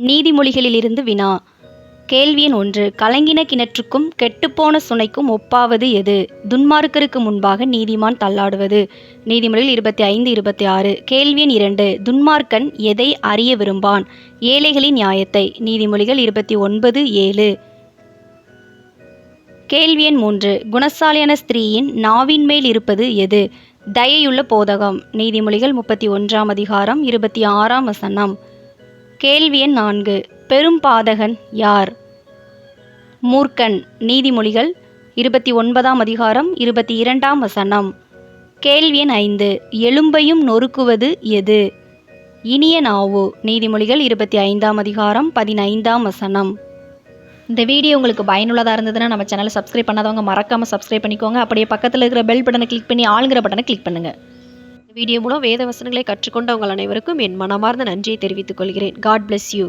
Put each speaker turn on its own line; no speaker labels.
நீதிமொழிகளிலிருந்து வினா. கேள்வி எண் ஒன்று. கலங்கின கிணற்றுக்கும் கெட்டுப்போன சுனைக்கும் ஒப்பாவது எது? துன்மார்க்கருக்கு முன்பாக நீதிமான் தள்ளாடுவது. நீதிமொழியில் இருபத்தி ஐந்து இருபத்தி ஆறு கேள்வி எண் இரண்டு. துன்மார்க்கன் எதை அறிய விரும்பான்? ஏழைகளின் நியாயத்தை. நீதிமொழிகள் இருபத்தி ஒன்பது ஏழு. கேள்வி எண் மூன்று. குணசாலியான ஸ்திரீயின் நாவின் மேல் இருப்பது எது? தயையுள்ள போதகம். நீதிமொழிகள் முப்பத்தி ஒன்றாம் அதிகாரம் இருபத்தி ஆறாம் வசனம். கேள்வி எண் நான்கு. பெரும் பாதகன் யார்? மூர்க்கன் நீதிமொழிகள் இருபத்தி ஒன்பதாம் அதிகாரம் இருபத்தி இரண்டாம் வசனம். கேள்வி எண் ஐந்து. எலும்பையும் நொறுக்குவது எது? இனிய நாவு நீதிமொழிகள் இருபத்தி ஐந்தாம் அதிகாரம் பதினைந்தாம் வசனம். இந்த வீடியோ உங்களுக்கு பயனுள்ளதாக இருந்ததுன்னா நம்ம சேனலை சப்ஸ்கிரைப் பண்ணாதவங்க மறக்காமல் சப்ஸ்கிரைப் பண்ணிக்கோங்க. அப்படியே பக்கத்தில் இருக்கிற பெல் பட்டனை கிளிக் பண்ணி ஆளுங்கிற பட்டனை கிளிக் பண்ணுங்கள்
வீடியோ மூலம் வேத வசனங்களை கற்றுக்கொண்ட உங்கள் அனைவருக்கும் என் மனமார்ந்த நன்றியை தெரிவித்துக் கொள்கிறேன். God bless you